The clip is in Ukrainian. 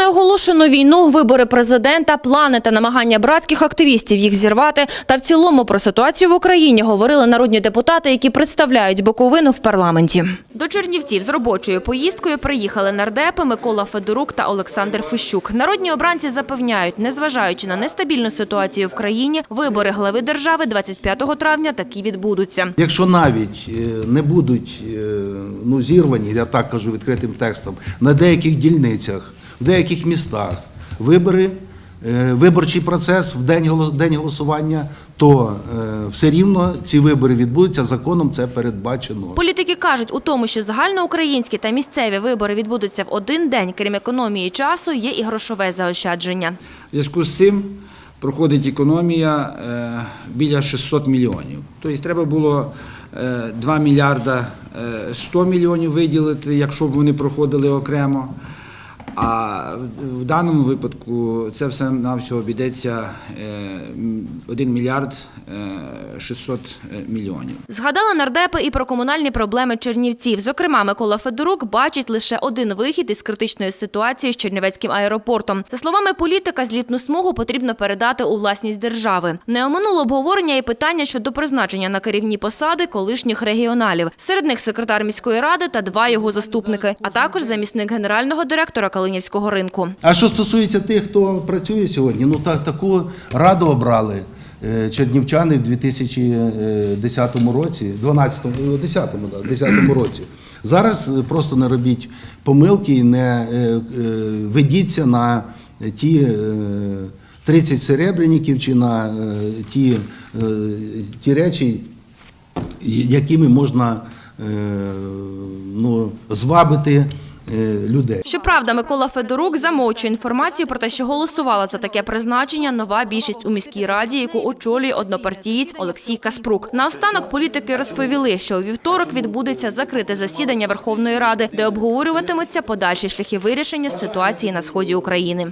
неоголошену війну, вибори президента, плани та намагання братських активістів їх зірвати та в цілому про ситуацію в Україні говорили народні депутати, які представляють Буковину в парламенті. До Чернівців з робочою поїздкою приїхали нардепи Микола Федорук та Олександр Фищук. Народні обранці запевняють, незважаючи на нестабільну ситуацію в країні, вибори глави держави 25 травня таки відбудуться. Якщо навіть е, не будуть е, ну, зірвані, я так кажу відкритим текстом, на деяких дільницях, в деяких містах вибори, е, виборчий процес в день, голо- голосування, то е, все рівно ці вибори відбудуться, законом це передбачено. Політики кажуть, у тому, що загальноукраїнські та місцеві вибори відбудуться в один день, крім економії часу, є і грошове заощадження. В зв'язку з цим проходить економія е, біля 600 мільйонів. Тобто треба було е, 2 мільярда е, 100 мільйонів виділити, якщо б вони проходили окремо. А в даному випадку це все навсього обійдеться е, 1 мільярд е, 600 мільйонів. Згадали нардепи і про комунальні проблеми чернівців. Зокрема, Микола Федорук бачить лише один вихід із критичної ситуації з Чернівецьким аеропортом. За словами політика, злітну смугу потрібно передати у власність держави. Не оминуло обговорення і питання щодо призначення на керівні посади колишніх регіоналів. Серед них секретар міської ради та два його заступники, а також замісник генерального директора Калинівського ринку. А що стосується тих, хто працює сьогодні, ну так таку раду обрали е, чернівчани в 2010 році, 12, 10, да, 10 році. Зараз е, просто не робіть помилки і не е, е, ведіться на ті е, 30 серебряників чи на е, ті, е, ті речі, якими можна е, ну, звабити е, людей. Щоправда, Микола Федорук замовчує інформацію про те, що голосувала за таке призначення нова більшість у міській раді, яку очолює однопартієць Олексій Каспрук. Наостанок політики розповіли, що у вівторок відбудеться закрите засідання Верховної Ради, де обговорюватимуться подальші шляхи вирішення ситуації на сході України.